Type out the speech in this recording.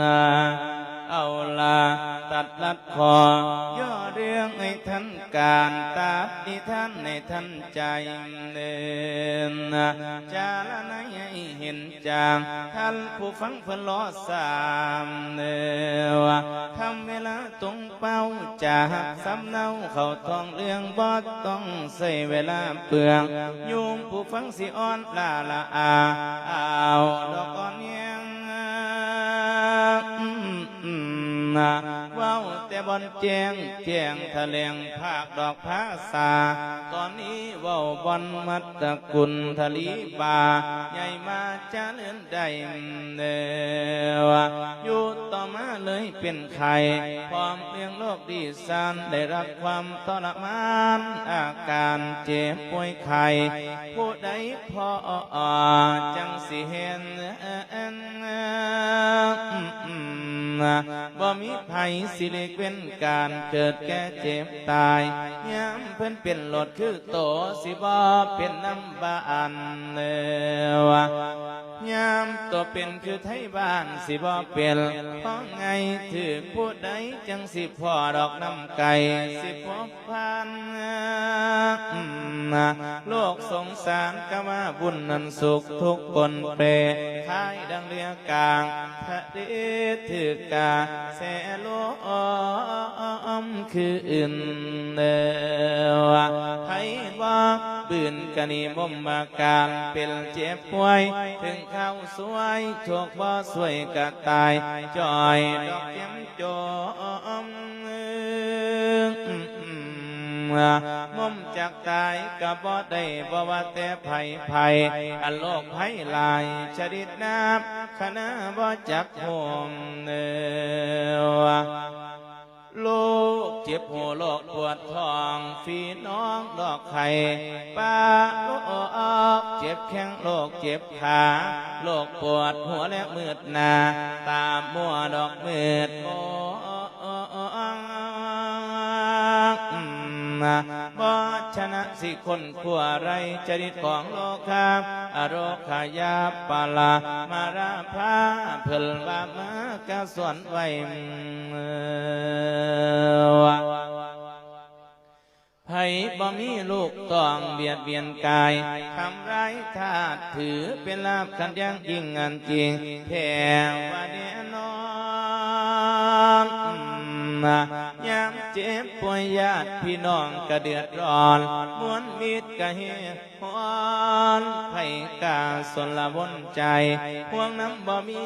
นาเอาลาตัดลัดคอย่อเรื่องให้ท่านการตัดนิท่านในท่านใจเดินจาละนให้เห็นจาง ท่านผู้ฟังเพล้อสามเนวทำเวลาตรงเป้าจากสำเนาเขาทองเรื่องบอดต้องใส่เวลาเปลืองโยุงผู้ฟังสิอ่อนลาละอา ว้าแต่บอนแจงแจงทะเลงภาคดอกภาษา ตอนนี้เว้าบอนมัตตกุลทะลีบา ใหญ่มาจะเลื่อนได้เด้ออยู่ต่อมาเลยเป็นไข่พร้อมเลี้ยงโลกดีสานได้รับความทรมานอาการเจ็บป่วยไข้ผู้ใดพอจังสิเห็น บ่มีภัยสิเล็กเว้นการเกิดแก่เจ็บตายยามเพิ่นเป็นหลดคือโตสิบ่เป็นน้ำบานเนว ยามตัวเป็นคือไทยบ้านสิบ่เป็นเพราะไงถือผู้ใดจังสิพ่อดอกน้ำไก่สิพบพันอืมโลกสงสารก็ว่าบุญนั้นสุขทุกคนเปรคายดังเรือกลางทะเลถือกาแสโลอมคืออื่นเดวใครว่า ปืนกะนีมมมาการเป็นเจ็บป่วย ถึงเข้าสวยโชคบ่สวยกะตายจอยดอกเข็มจอมมุมจากตายก็บ่ได้บ่ว่าแต่ไผไผอันโลกไผลายชดิดน้ำคณะบ่จักโฮมเนวโล เจ็บหัวโลกปวดท้องฟีน้องดอกไข่ป้าโลกเจ็บแข้งโลกเจ็บขาโลกปวดหัวและมืดหนาตามมัวดอกมืดโอ้ ชนะสิคนขัวไรจริตของโลกาอโรคายาปาลามาราพาเพิ่นว่ามากะสวนไว้วะให้บ่มีลูกต้องเบียดเบียนกายทำร้ายทาสถือเป็นลาบขันยังยิ่งงานจริงแผ่ว่าเดียนอน ยามเจ็บป่วยญาติพี่น้องกระเดือดร้อนมวนมิตรก็เฮหอนไผกาสนละวนใจห่วงน้ำบ่มี